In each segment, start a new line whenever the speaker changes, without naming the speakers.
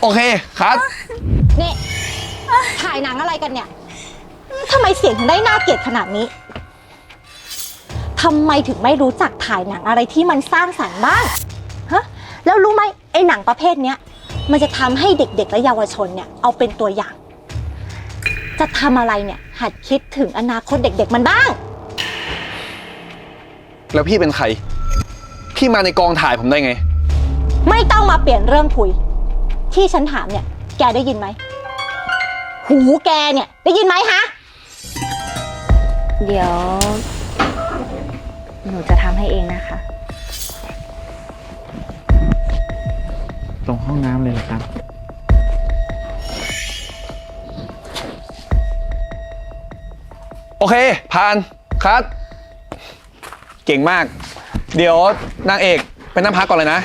โอเคคัด
นี่ถ่ายหนังอะไรกันเนี่ยทำไมเสียงถึงได้น่าเกลียดขนาดนี้ทำไมถึงไม่รู้จักถ่ายหนังอะไรที่มันสร้างสรรค์บ้างฮะแล้วรู้ไหมไอ้หนังประเภทเนี้ยมันจะทำให้เด็กๆและเยาวชนเนี่ยเอาเป็นตัวอย่าง จะทำอะไรเนี่ยหัดคิดถึงอนาคตเด็ก ๆ มันบ้าง
แล้วพี่เป็นใคร พี่มาในกองถ่ายผมได้ไง
ไม่ต้องมาเปลี่ยนเรื่องคุย ที่ฉันถามเนี่ย แกได้ยินไหม หูแกเนี่ย ได้ยินไหมฮะ
เดี๋ยว หนูจะทำให้เองนะคะ
ตรงห้องน้ำเลยเหรอครับ
โอเค ผ่านคัดเก่งมาก เดี๋ยวนางเอกไปนั่งพักก่อนเลยนะ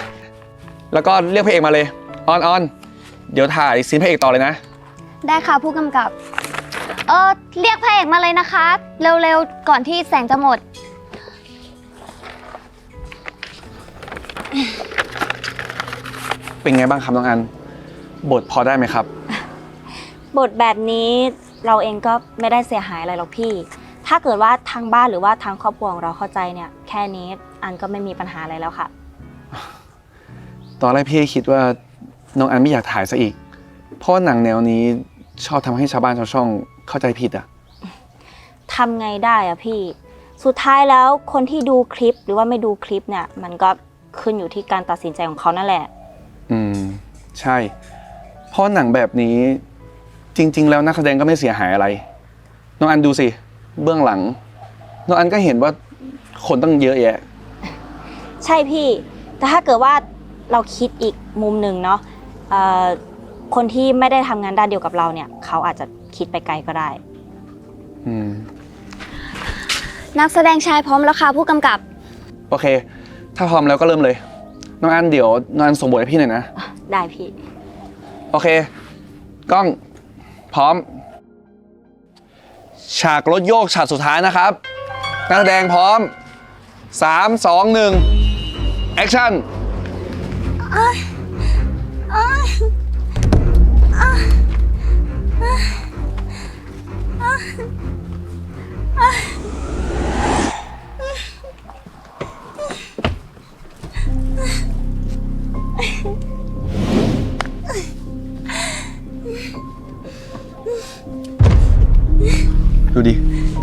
แล้วก็เรียกพระเอกมาเลย ออนออน เดี๋ยวถ่ายซีนพระเอกต่อเลยนะ
ได้ค่ะผู้กำกับ เออเรียกพระเอกมาเลยนะคะ เร็วๆ ก่อนที่แสงจะหมด
เป็นไงบ้างครับน้องอัน บทพอได้ไหมครับ
บทแบบนี้เราเองก็ไม่ได้เสียหายอะไรหรอกพี่ ถ้าเกิดว่าทางบ้านหรือว่าทางครอบครัวของเราเข้าใจเนี่ย แค่นี้อันก็ไม่มีปัญหาอะไรแล้วค่ะ
ตอนแรกพี่คิดว่า น้องอันไม่อยากถ่ายซะอีก เพราะว่าหนังแนวนี้ชอบทำให้ชาวบ้านชาวช่องเข้าใจผิดอะ
ทำไงได้อะพี่ สุดท้ายแล้วคนที่ดูคลิปหรือว่าไม่ดูคลิปเนี่ย มันก็ขึ้นอยู่ที่การตัดสินใจของเขานั่นแหละ
อืม ใช่ เพราะหนังแบบนี้จริง ๆ แล้วนักแสดงก็ไม่เสียหายอะไร น้องอันดูสิ เบื้องหลัง น้องอันก็เห็นว่าคนตั้งเยอะแยะ
ใช่พี่ แต่ถ้าเกิดว่าเราคิดอีกมุมหนึ่งเนาะเอ่อ คนที่ไม่ได้ทำงานด้านเดียวกับเราเนี่ย เขาอาจจะคิดไปไกลก็ได้
อืม
นักแสดงชายพร้อมแล้วค่ะผู้กำกับ
โอเค ถ้าพร้อมแล้วก็เริ่มเลย น้องอันเดี๋ยวน้องอันส่งบทให้พี่หน่อยนะ
ได้พี่
โอเค กล้อง พร้อม ฉากรถโยกฉากสุดท้ายนะครับ นักแสดงพร้อม 3 2 1 แอคชั่นดู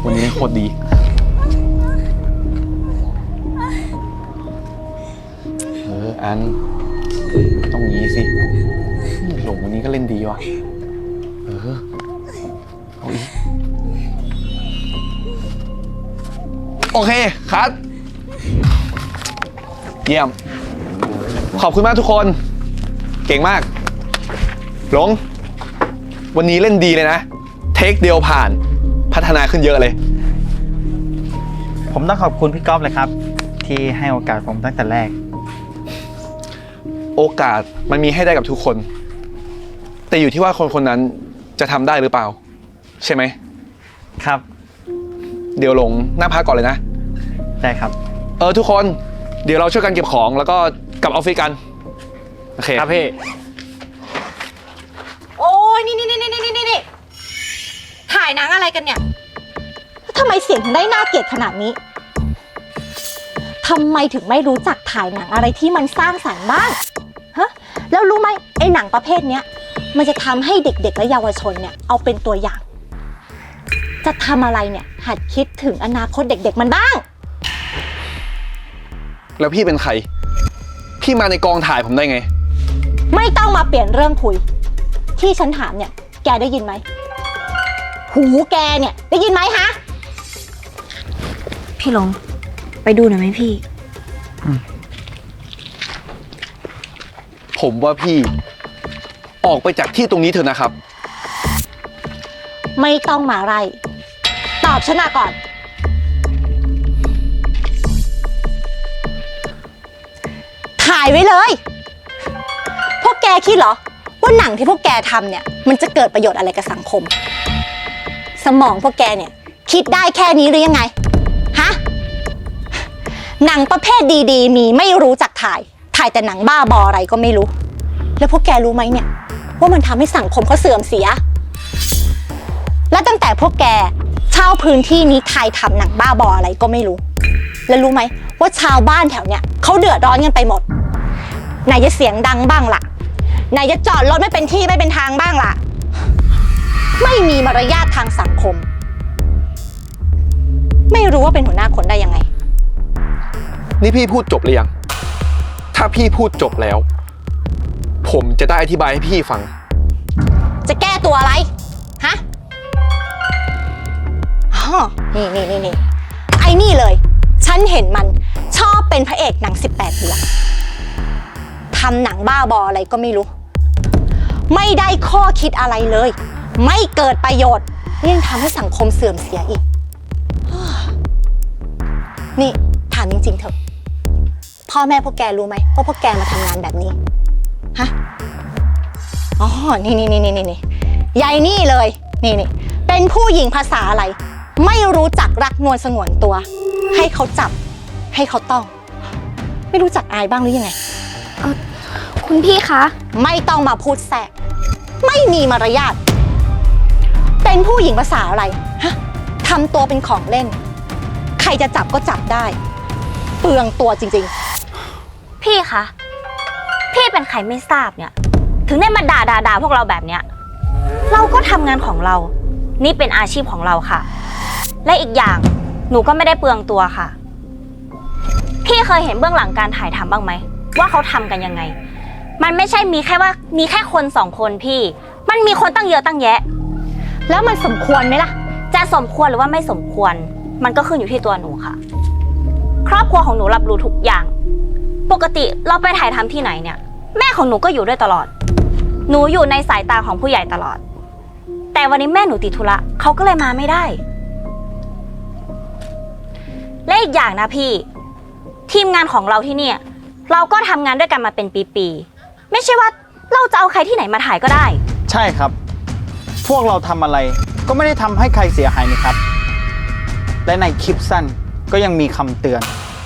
วันนี้โคตรดี เออ อัน ต้องงี้สิ หลงวันนี้ก็เล่นดีว่ะ เออ เอาอีก โอเค คัด เยี่ยม ขอบคุณมากทุกคน เก่งมาก หลง วันนี้เล่นดีเลยนะ เทคเดียวผ่าน พัฒนาขึ้นเยอะเลย
ผมต้องขอบคุณพี่ก๊อฟเลยครับ ที่ให้โอกาสผมตั้งแต่แรก
โอกาสมันมีให้ได้กับทุกคน แต่อยู่ที่ว่าคนคนนั้นจะทำได้หรือเปล่า ใช่ไหม
ครับ
เดี๋ยวหลงหน้าพักก่อนเลยนะ
ได้ครับ
เออทุกคน เดี๋ยวเราช่วยกันเก็บของแล้วก็กลับออฟฟิศกัน โอเค
ครับพี่
โอ้ยนี่นี่นี่นี่นี่นี่ถ่ายหนังอะไรกันเนี่ยทำไมเสียงถึงได้น่าเกลียดขนาดนี้ ทำไมถึงไม่รู้จักถ่ายหนังอะไรที่มันสร้างสรรค์บ้าง ฮะ แล้วรู้ไหมไอ้หนังประเภทเนี้ย มันจะทำให้เด็กๆ และเยาวชนเนี่ยเอาเป็นตัวอย่าง จะทำอะไรเนี่ยหัดคิดถึงอนาคตเด็กๆ มันบ้าง
แล้วพี่เป็นใคร พี่มาในกองถ่ายผมได้ไง
ไม่ต้องมาเปลี่ยนเรื่องคุย ที่ฉันถามเนี่ย แกได้ยินไหม หูแกเนี่ย ได้ยินไหมฮะ
พี่หลง ไปดูหน่อยไหมพี่
ผมว่าพี่ออกไปจากที่ตรงนี้เถอะนะครับ
ไม่ต้องมาไร ตอบฉันมาก่อน ถ่ายไว้เลย พวกแกคิดเหรอ ว่าหนังที่พวกแกทำเนี่ย มันจะเกิดประโยชน์อะไรกับสังคมส มองพวกแกเนี่ย คิดได้แค่นี้หรือยังไง ฮะ หนังประเภทดีๆ มีไม่รู้จักถ่าย ถ่ายแต่หนังบ้าบออะไรก็ไม่รู้ แล้วพวกแกรู้ไหมเนี่ย ว่ามันทำให้สังคมเขาเสื่อมเสีย และตั้งแต่พวกแกเช่าพื้นที่นี้ใครทำหนังบ้าบออะไรก็ไม่รู้ แล้วรู้ไหมว่าชาวบ้านแถวเนี้ยเขาเดือดร้อนกันไปหมดไหนจะเสียงดังบ้างล่ะไหนจะจอดรถไม่เป็นที่ไม่เป็นทางบ้างล่ะ ไม่มีมารยาททางสังคม ไม่รู้ว่าเป็นหัวหน้าคนได้ยังไง
นี่พี่พูดจบหรือยัง ถ้าพี่พูดจบแล้ว ผมจะได้อธิบายให้พี่ฟัง
จะแก้ตัวอะไร ฮะอ๋อนี่นี่นี่นี่ไอ้นี่เลย ฉันเห็นมันชอบเป็นพระเอกหนัง 18บวกทำหนังบ้าบออะไรก็ไม่รู้ ไม่ได้ข้อคิดอะไรเลย ไม่เกิดประโยชน์ยังทำให้สังคมเสื่อมเสียอีก นี่ถามจริง ๆ เถอะ พ่อแม่พวกแกรู้ไหมว่าพวกแกมาทำงานแบบนี้ ฮะ อ๋อนี่นี่นี่นี่นี่นี่ยายนี่เลย นี่นี่เป็นผู้หญิงภาษาอะไร ไม่รู้จักรักนวลสงวนตัว ให้เขาจับ ให้เขาต้อง ไม่รู้จักอายบ้างหรือยังไง
คุณพี่คะ
ไม่ต้องมาพูดแทรกไม่มีมารยาท เป็นผู้หญิงภาษาอะไร ฮะทำตัวเป็นของเล่น ใครจะจับก็จับได้ เปลืองตัวจริงๆ
พี่คะ พี่เป็นใครไม่ทราบเนี่ย ถึงได้มาด่าด่าด่าพวกเราแบบเนี้ย เราก็ทำงานของเรา นี่เป็นอาชีพของเราค่ะ และอีกอย่าง หนูก็ไม่ได้เปลืองตัวค่ะ พี่เคยเห็นเบื้องหลังการถ่ายทำบ้างไหม ว่าเขาทำกันยังไง มันไม่ใช่มีแค่ว่า มีแค่คนสองคนพี่ มันมีคนตั้งเยอะตั้งแยะ
แล้วมันสมควรไหมล่ะ
จะสมควรหรือว่าไม่สมควร มันก็ขึ้นอยู่ที่ตัวหนูค่ะ ครอบครัวของหนูรับรู้ทุกอย่าง ปกติเราไปถ่ายทำที่ไหนเนี่ย แม่ของหนูก็อยู่ด้วยตลอด หนูอยู่ในสายตาของผู้ใหญ่ตลอด แต่วันนี้แม่หนูติดธุระเขาก็เลยมาไม่ได้ และอีกอย่างนะพี่ ทีมงานของเราที่เนี่ย เราก็ทำงานด้วยกันมาเป็นปีๆ ไม่ใช่ว่าเราจะเอาใครที่ไหนมาถ่ายก็ได้
ใช่ครับ พวกเราทำอะไรก็ไม่ได้ทำให้ใครเสียหายนี่ครับ และในคลิปสั้นก็ยังมีคำเตือน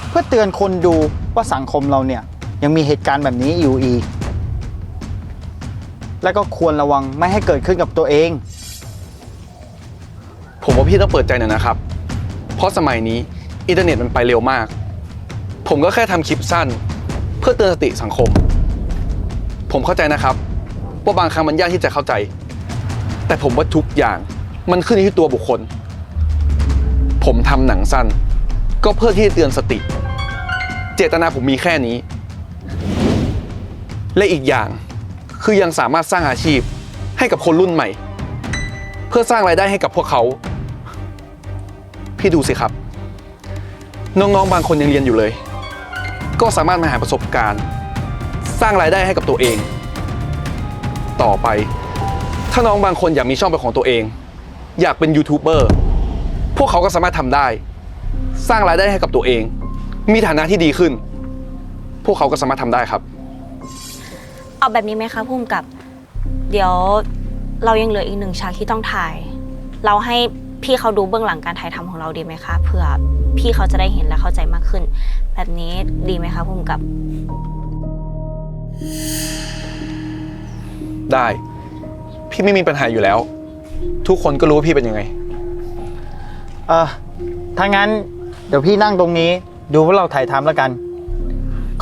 เพื่อเตือนคนดูว่าสังคมเราเนี่ยยังมีเหตุการณ์แบบนี้อยู่อีก และก็ควรระวังไม่ให้เกิดขึ้นกับตัวเอง
ผมว่าพี่ต้องเปิดใจหน่อยนะครับ เพราะสมัยนี้อินเทอร์เน็ตมันไปเร็วมาก ผมก็แค่ทำคลิปสั้น เพื่อเตือนสติสังคม ผมเข้าใจนะครับ ว่าบางครั้งมันยากที่จะเข้าใจ แต่ผมว่าทุกอย่างมันขึ้นอยู่ที่ตัวบุคคล ผมทำหนังสั้น ก็เพื่อที่จะเตือนสติ เจตนาผมมีแค่นี้ และอีกอย่างคือยังสามารถสร้างอาชีพให้กับคนรุ่นใหม่ เพื่อสร้างรายได้ให้กับพวกเขา พี่ดูสิครับ น้องๆบางคนยังเรียนอยู่เลย ก็สามารถมาหาประสบการณ์ สร้างรายได้ให้กับตัวเอง ต่อไป ถ้าน้องบางคนอยากมีช่องเป็นของตัวเอง อยากเป็นยูทูบเบอร์พวกเขาก็สามารถทำได้ สร้างรายได้ให้กับตัวเอง มีฐานะที่ดีขึ้น พวกเขาก็สามารถทำได้ครับ
เอาแบบนี้ไหมคะพุ่มกับ เดี๋ยวเรายังเหลืออีกหนึ่งฉากที่ต้องถ่าย เราให้พี่เขาดูเบื้องหลังการถ่ายทำของเราดีไหมคะเผื่อพี่เขาจะได้เห็นและเข้าใจมากขึ้น แบบนี้ดีไหมคะพุ่มกับ
ได้ พี่ไม่มีปัญหาอยู่แล้ว ทุกคนก็รู้ว่าพี่เป็นยังไง
เออถ้างั้นเดี๋ยวพี่นั่งตรงนี้ ดูว่าเราถ่ายทำแล้วกัน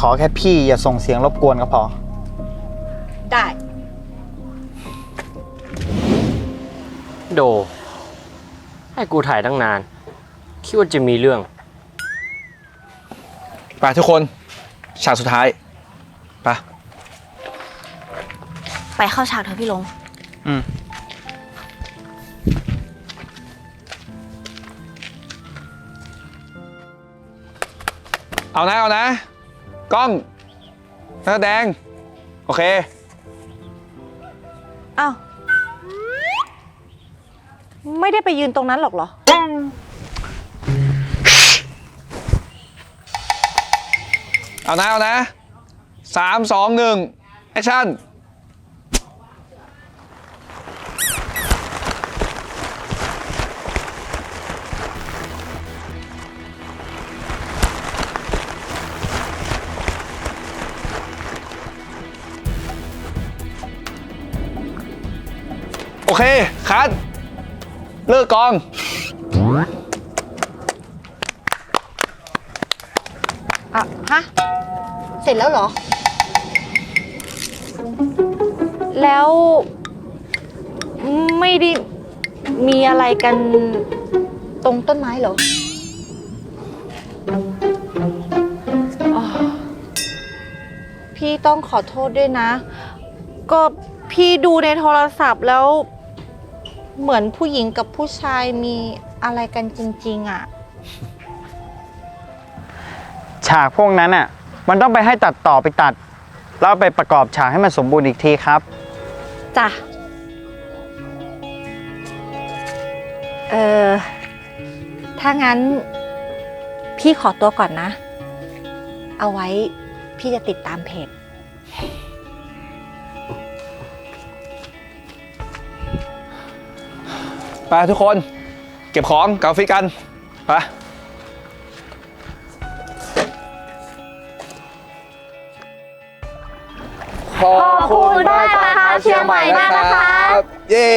ขอแค่พี่อย่าส่งเสียงรบกวนก็พอ
ได้
โด ให้กูถ่ายตั้งนาน คิดว่าจะมีเรื่อง
ไปทุกคนฉากสุดท้ายไป
ไปเข้าฉากเถอะพี่ลง
อืม
เอานะ เอานะ กล้องนักแสดง โอเค
อ้าว ไม่ได้ไปยืนตรงนั้นหรอกเหรอ
เอานะ เอานะสามสองหนึ่งแอคชั่น เคคัดเลิกกอง
อะฮะ เสร็จแล้วเหรอ แล้วไม่ได้มีอะไรกันตรงต้นไม้เหรออ๋อพี่ต้องขอโทษด้วยนะ ก็พี่ดูในโทรศัพท์แล้ว เหมือนผู้หญิงกับผู้ชายมีอะไรกันจริง ๆ อะ
ฉากพวกนั้นอะ มันต้องไปให้ตัดต่อไปตัด แล้วเอาไปประกอบฉากให้มันสมบูรณ์อีกทีครับ
จ้ะ เออ ถ้างั้น พี่ขอตัวก่อนนะ เอาไว้พี่จะติดตามเพจ
ไปทุกคน เก็บของกลับออฟฟิศกันไปขอบคุณมากนะคะเชียงใหม่นะครับ เย้